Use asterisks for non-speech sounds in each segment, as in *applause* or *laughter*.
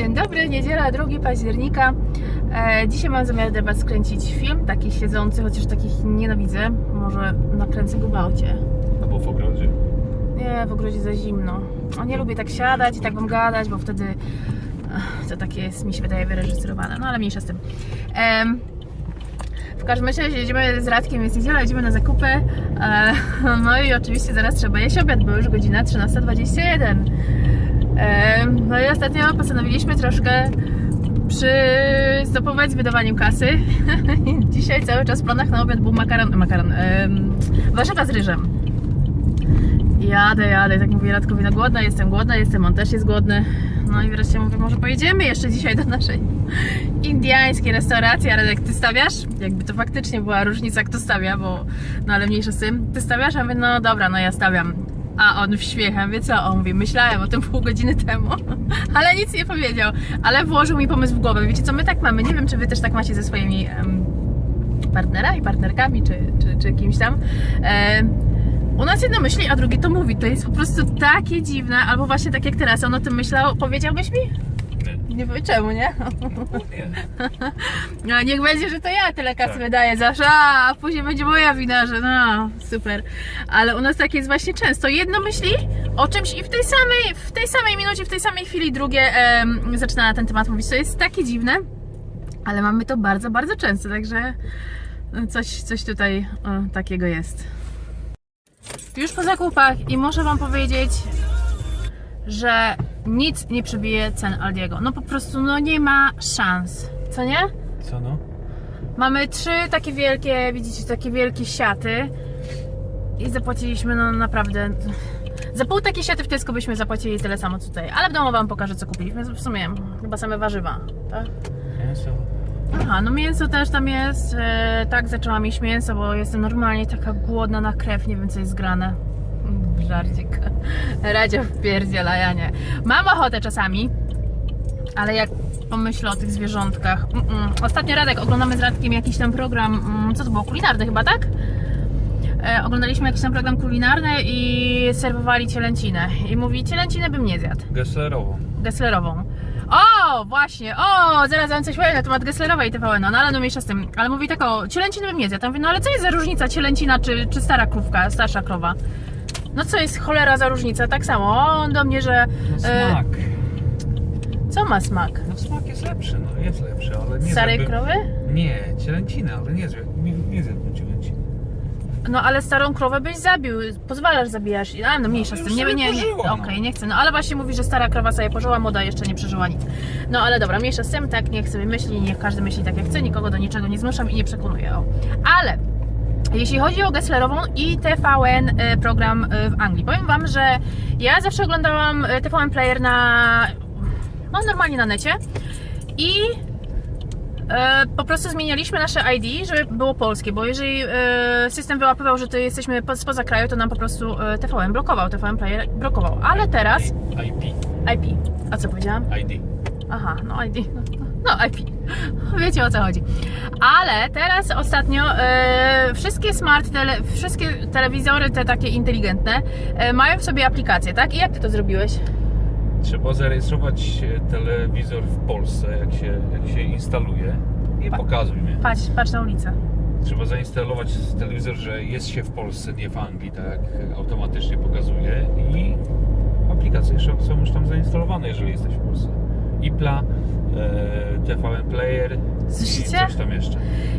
Dzień dobry, niedziela 2 października. E, dzisiaj mam zamiar Was skręcić film, taki siedzący, chociaż takich nienawidzę. Może nakręcę go w aucie. Albo w ogrodzie. Nie, w ogrodzie za zimno. O, nie lubię tak siadać i tak Wam gadać, bo wtedy ach, to takie jest, mi się wydaje, wyreżyserowane. No ale mniejsza z tym. Em, w każdym razie jedziemy z Radkiem, jest niedziela, jedziemy na zakupy. E, *laughs* no i oczywiście zaraz trzeba jeść obiad, bo już godzina 13.21. No i ostatnio postanowiliśmy troszkę przystopować z wydawaniem kasy. *laughs* Dzisiaj cały czas w planach na obiad był makaron, makaron, warzywa z ryżem. Jadę, jadę, tak mówię Radkowi, no głodna jestem, głodna jestem, on też jest głodny. No i wreszcie mówię, może pojedziemy jeszcze dzisiaj do naszej indiańskiej restauracji, a Radek, ty stawiasz? Jakby to faktycznie była różnica, kto stawia, bo no ale mniejsza z tym. Ty stawiasz? A mówię, no dobra, no ja stawiam. A on wśmiechem, wie co? On mówi, myślałem o tym pół godziny temu, *laughs* ale nic nie powiedział. Ale włożył mi pomysł w głowę. Wiecie co, my tak mamy, nie wiem, czy wy też tak macie ze swoimi em, partnerami, partnerkami, czy, czy, czy kimś tam. Em, u nas jedno myśli, a drugie to mówi. To jest po prostu takie dziwne, albo właśnie tak jak teraz on o tym myślał. Powiedziałbyś mi? Nie. Powiem czemu, nie? Nie. No niech będzie, że to ja tyle kasy Tak. wydaję zawsze, a później będzie moja wina, że no, super. Ale u nas tak jest właśnie często. Jedno myśli o czymś i w tej samej, w tej samej minucie, w tej samej chwili drugie em, zaczyna na ten temat mówić. To jest takie dziwne, ale mamy to bardzo, bardzo często, także no, coś, coś tutaj o, takiego jest. Już po zakupach i muszę Wam powiedzieć, że nic nie przebije cen Aldiego. No po prostu, no nie ma szans. Co nie? Co no? Mamy trzy takie wielkie, widzicie, takie wielkie siaty i zapłaciliśmy no naprawdę... Za pół takiej siaty w Tesco byśmy zapłacili tyle samo co tutaj. Ale w domu Wam pokażę co kupiliśmy. W sumie chyba same warzywa, tak? Mięso. Aha, no mięso też tam jest. E, tak, zaczęłam jeść mięso, bo jestem normalnie taka głodna na krew, nie wiem co jest grane. Żarcik. *laughs* Radzia wpierdziela, ja nie. Mam ochotę czasami, ale jak pomyślę o tych zwierzątkach. Mm, mm. Ostatnio Radek, oglądamy z Radkiem jakiś tam program, mm, co to było, kulinarny chyba, tak? E, oglądaliśmy jakiś tam program kulinarny i serwowali cielęcinę. I mówi, cielęcinę bym nie zjadł. Gesslerową. Gesslerową. O, właśnie, o, zaraz wam coś powiem na temat Gesslerowej TVN, no ale no mniejsza z tym. Ale mówi tak o, cielęciny bym nie zjadł. Ja mówię, no ale co jest za różnica cielęcina czy, czy stara krówka, starsza krowa? No co jest cholera za różnica? Tak samo, on do mnie, że... No e, smak. co ma smak? No smak jest lepszy, no jest lepszy, ale nie Starej zjadłbym- krowy? Nie, cielęcina, ale nie nie, nie zjadłbym cielęciny. No ale starą krowę byś zabił, pozwalasz zabijać. A no mniejsza z Ale tym, nie, nie, nie, pożyła, okej, no. nie chcę. No ale właśnie mówi, że stara krowa sobie pożyła, młoda jeszcze nie przeżyła nic. No ale dobra, mniejsza z tym, tak, niech sobie myśli, niech każdy myśli tak jak chce, nikogo do niczego nie zmuszam i nie przekonuję. O. Ale jeśli chodzi o Gesslerową i TVN y, program y, w Anglii, powiem Wam, że ja zawsze oglądałam y, TVN Player na, no normalnie na necie i E, po prostu zmienialiśmy nasze ID, żeby było polskie, bo jeżeli e, system wyłapywał, że to jesteśmy po- spoza kraju, to nam po prostu e, TVN blokował, TVN Player blokował. Ale teraz IP. IP. A co powiedziałam? ID. Aha, no ID. *laughs* No IP. *laughs* Wiecie o co chodzi. Ale teraz ostatnio e, wszystkie smart, tele, wszystkie telewizory, te takie inteligentne, e, mają w sobie aplikację, tak? I jak ty to zrobiłeś? Trzeba zarejestrować e, telewizor w Polsce, jak się, jak się instaluje i Pa- pokazuj mnie. Patrz, patrz na ulicę. Trzeba zainstalować telewizor, że jest się w Polsce, nie w Anglii, tak automatycznie pokazuje i aplikacje jeszcze są już tam zainstalowane, jeżeli jesteś w Polsce. IPLA, TVN Player Słyszycie? i coś tam jeszcze.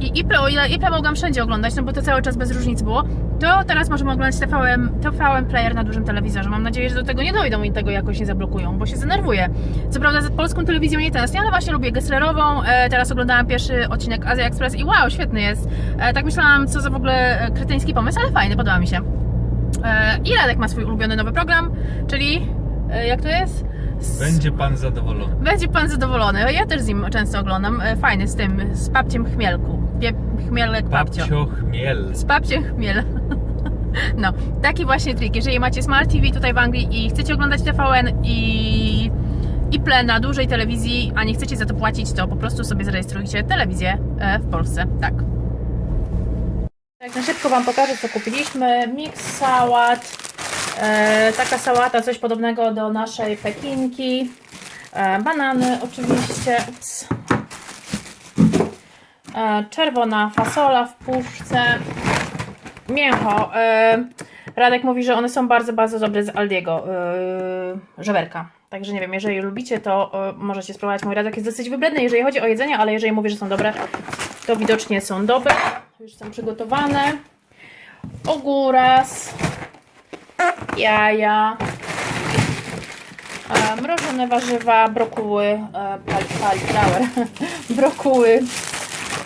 I IPLA, o ile IPLA mogłam wszędzie oglądać, no bo to cały czas bez różnic było, to teraz możemy oglądać TVN, TVN Player na dużym telewizorze. Mam nadzieję, że do tego nie dojdą i tego jakoś nie zablokują, bo się zdenerwuję. Co prawda z polską telewizją nie tęsknię, ale właśnie lubię Gesslerową. E, teraz oglądałam pierwszy odcinek Azja Express i wow, świetny jest. E, tak myślałam, co za w ogóle e, kretyński pomysł, ale fajny, podoba mi się. E, I Radek ma swój ulubiony nowy program, czyli e, jak to jest? Będzie pan zadowolony. będzie pan zadowolony. Ja też z nim często oglądam. E, Fajny z tym, z babciem Chmielku. Pie, chmielek babcio. Babcio Chmiel. Z babciem Chmiel. *laughs* No, taki właśnie trik. Jeżeli macie Smart TV tutaj w Anglii i chcecie oglądać TVN i, i ple na dużej telewizji, a nie chcecie za to płacić, to po prostu sobie zarejestrujcie telewizję e, w Polsce. Tak. Tak, na szybko Wam pokażę, co kupiliśmy. Mix sałat. E, taka sałata, coś podobnego do naszej pekinki. E, banany oczywiście. Ups. E, czerwona fasola w puszce. Mięcho. E, Radek mówi, że one są bardzo, bardzo dobre z Aldiego. E, żeberka. Także nie wiem, jeżeli lubicie, to e, możecie spróbować. Mój Radek jest dosyć wybredny, jeżeli chodzi o jedzenie, ale jeżeli mówi, że są dobre, to widocznie są dobre. Już są przygotowane. Ogóras. Jaja. E, mrożone warzywa, brokuły, e, pal, cauliflower, *laughs* brokuły,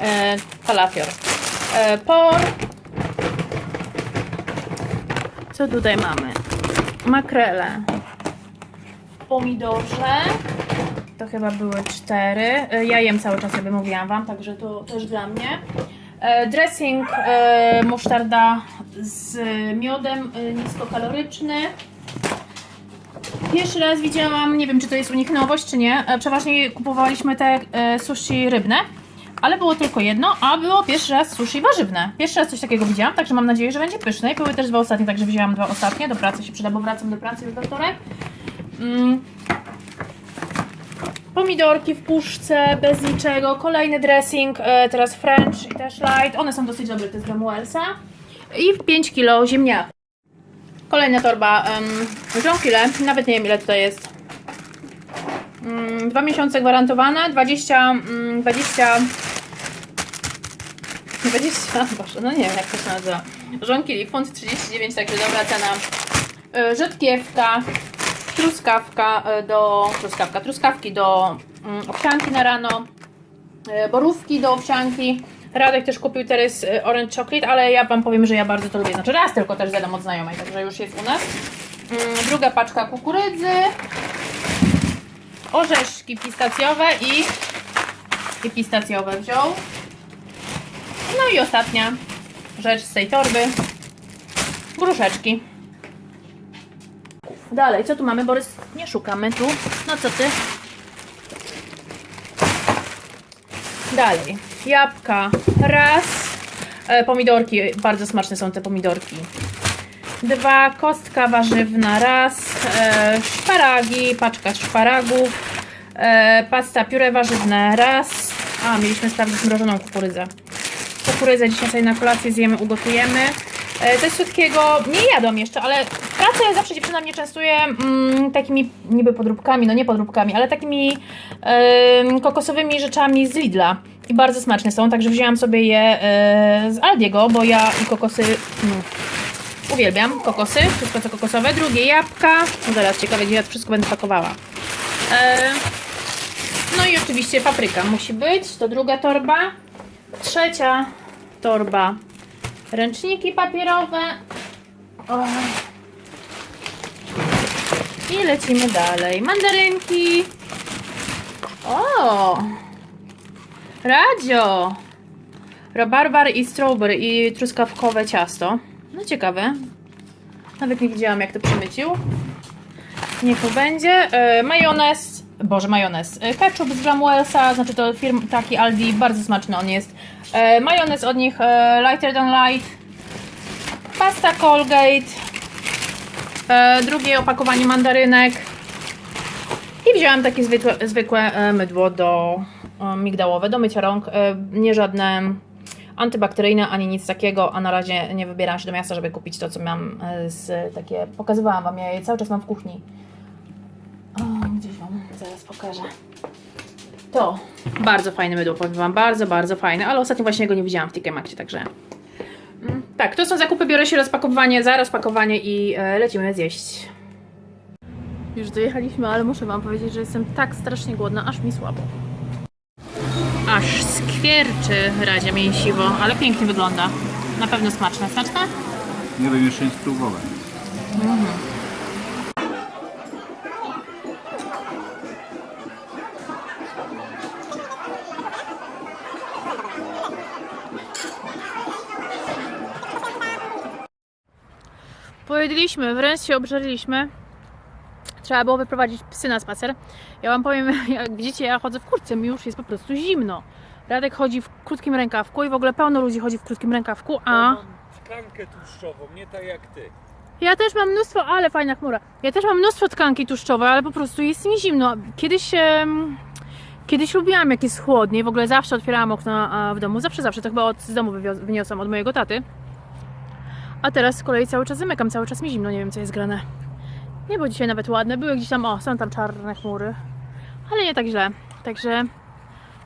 e, kalafior, e, por. Co tutaj mamy? Makrele, pomidorze. To chyba były cztery. Ja jem cały czas, jakby mówiłam Wam, także to też dla mnie. Dressing musztarda z miodem e, niskokaloryczny. Pierwszy raz widziałam, nie wiem czy to jest u nich nowość czy nie, e, przeważnie kupowaliśmy te e, sushi rybne, ale było tylko jedno, a było pierwszy raz sushi warzywne. Pierwszy raz coś takiego widziałam, także mam nadzieję, że będzie pyszne. I były też dwa ostatnie, także wzięłam dwa ostatnie, do pracy się przyda, bo wracam do pracy już we wtorek. Mm. Pomidorki w puszce, bez niczego, kolejny dressing, e, teraz French i też light, one są dosyć dobre, to jest Gramuelsa. I 5 kg ziemniaków. Kolejna torba um, żonkile, nawet nie wiem ile tutaj jest. Mm, dwa miesiące gwarantowane, 20, mm, 20, 20, *laughs* boże, no nie wiem jak to się nazywa. Żonkili, funt 39, także dobra cena. Y, Rzodkiewka, truskawka y, do, truskawka, truskawki do mm, owsianki na rano, y, borówki do owsianki. Radek też kupił teraz y, orange chocolate, ale ja Wam powiem, że ja bardzo to lubię. Znaczy raz tylko też zjadam od znajomej, także już jest u nas. Mm, Druga paczka kukurydzy, orzeszki pistacjowe i, i pistacjowe wziął. No i ostatnia rzecz z tej torby, gruszeczki. Dalej, co tu mamy? Borys, nie szukamy tu. No co ty? Dalej, jabłka raz, e, pomidorki, bardzo smaczne są te pomidorki. Dwa, kostka warzywna raz, e, szparagi, paczka szparagów, e, pasta pióre warzywne raz. A, mieliśmy sprawdzić mrożoną kukurydzę. Kukurydzę dzisiaj sobie na kolację zjemy, ugotujemy. E, Coś słodkiego nie jadłam jeszcze, ale w pracy zawsze dziewczyna mnie częstuje mm, takimi niby podróbkami, no nie podróbkami, ale takimi em, kokosowymi rzeczami z Lidla. I bardzo smaczne są, także wzięłam sobie je e, z Aldiego, bo ja i kokosy mm, uwielbiam. Kokosy, wszystko co kokosowe. Drugie jabłka. No zaraz, ciekawe gdzie ja to wszystko będę pakowała. E, no i oczywiście papryka musi być, to druga torba. Trzecia torba ręczniki papierowe. I lecimy dalej. Mandarynki. O! Radzio! Rabarbar i strawberry i truskawkowe ciasto. No ciekawe. Nawet nie widziałam jak to przemycił. Niech to będzie. E, majonez. Boże, majonez. E, ketchup z Gramuelsa, znaczy to firm taki Aldi, bardzo smaczny on jest. E, majonez od nich e, Lighter Than Light. Pasta Colgate. E, drugie opakowanie mandarynek. I wzięłam takie zwykłe, zwykłe e, mydło do e, migdałowe, do mycia rąk. E, nie żadne antybakteryjne ani nic takiego, a na razie nie wybieram się do miasta, żeby kupić to, co mam z takie. Pokazywałam Wam, ja je cały czas mam w kuchni. O, gdzieś Wam zaraz pokażę. To bardzo fajne mydło, powiem Wam, bardzo, bardzo fajne, ale ostatnio właśnie go nie widziałam w TK Maxie, także. Mm, Tak, to są zakupy, biorę się rozpakowanie, za rozpakowanie i lecimy zjeść. Już dojechaliśmy, ale muszę Wam powiedzieć, że jestem tak strasznie głodna, aż mi słabo. Aż skwierczy Radzia mięsiwo, ale pięknie wygląda. Na pewno smaczne. Smaczne? Nie wiem, jeszcze nie spróbowałem. Pojedliśmy, wręcz się obżarliśmy. Trzeba było wyprowadzić psy na spacer. Ja wam powiem, *laughs* jak widzicie, ja chodzę w kurtce, mi już jest po prostu zimno. Radek chodzi w krótkim rękawku i w ogóle pełno ludzi chodzi w krótkim rękawku, a Tkankę tłuszczową, nie tak jak ty. Ja też mam mnóstwo, ale fajna chmura. Ja też mam mnóstwo tkanki tłuszczowej, ale po prostu jest mi zimno. Kiedyś, kiedyś lubiłam jak jest chłodniej, w ogóle zawsze otwierałam okno w domu, zawsze, zawsze, to chyba od, z domu wyniosłam od mojego taty. A teraz z kolei cały czas zamykam, cały czas mi zimno, nie wiem co jest grane. Nie, bo dzisiaj nawet ładne, były gdzieś tam, o, są tam czarne chmury, ale nie tak źle. Także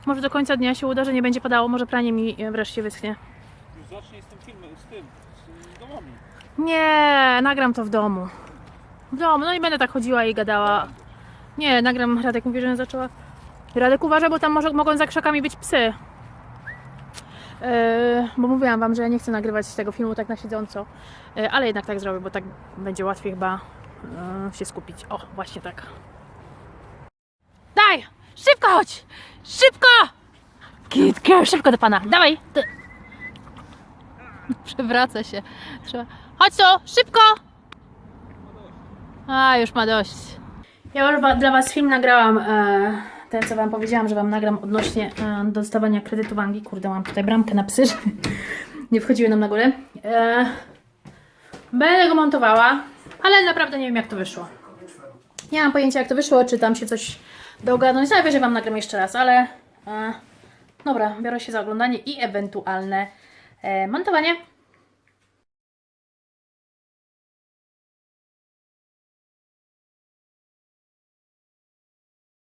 może do końca dnia się uda, że nie będzie padało, może pranie mi e, wreszcie wyschnie. Już zacznij z tym filmem, z tym, z domami. Nie, nagram to w domu. W domu, no i będę tak chodziła i gadała. Nie, nagram, Radek mówi, że zaczęła. Radek uważa, bo tam może, mogą za krzakami być psy. Yy, bo mówiłam wam, że ja nie chcę nagrywać tego filmu tak na siedząco, Yy, ale jednak tak zrobię, bo tak będzie łatwiej chyba się skupić. O, właśnie tak. Daj! Szybko chodź! Szybko! Kitkę, szybko do pana. Dawaj! Ty. Przewraca się. Trzeba... Chodź tu, szybko! A, już ma dość. Ja już dla Was film nagrałam, e, ten co Wam powiedziałam, że Wam nagram odnośnie e, dostawania kredytu w Anglii. Kurde, mam tutaj bramkę na psy, żeby *laughs* nie wchodziły nam na górę. E, będę go montowała, ale naprawdę nie wiem jak to wyszło. Nie mam pojęcia jak to wyszło, czy tam się coś da ogarnąć. Najwyżej Wam nagram jeszcze raz, ale e, dobra, biorę się za oglądanie i ewentualne e, montowanie.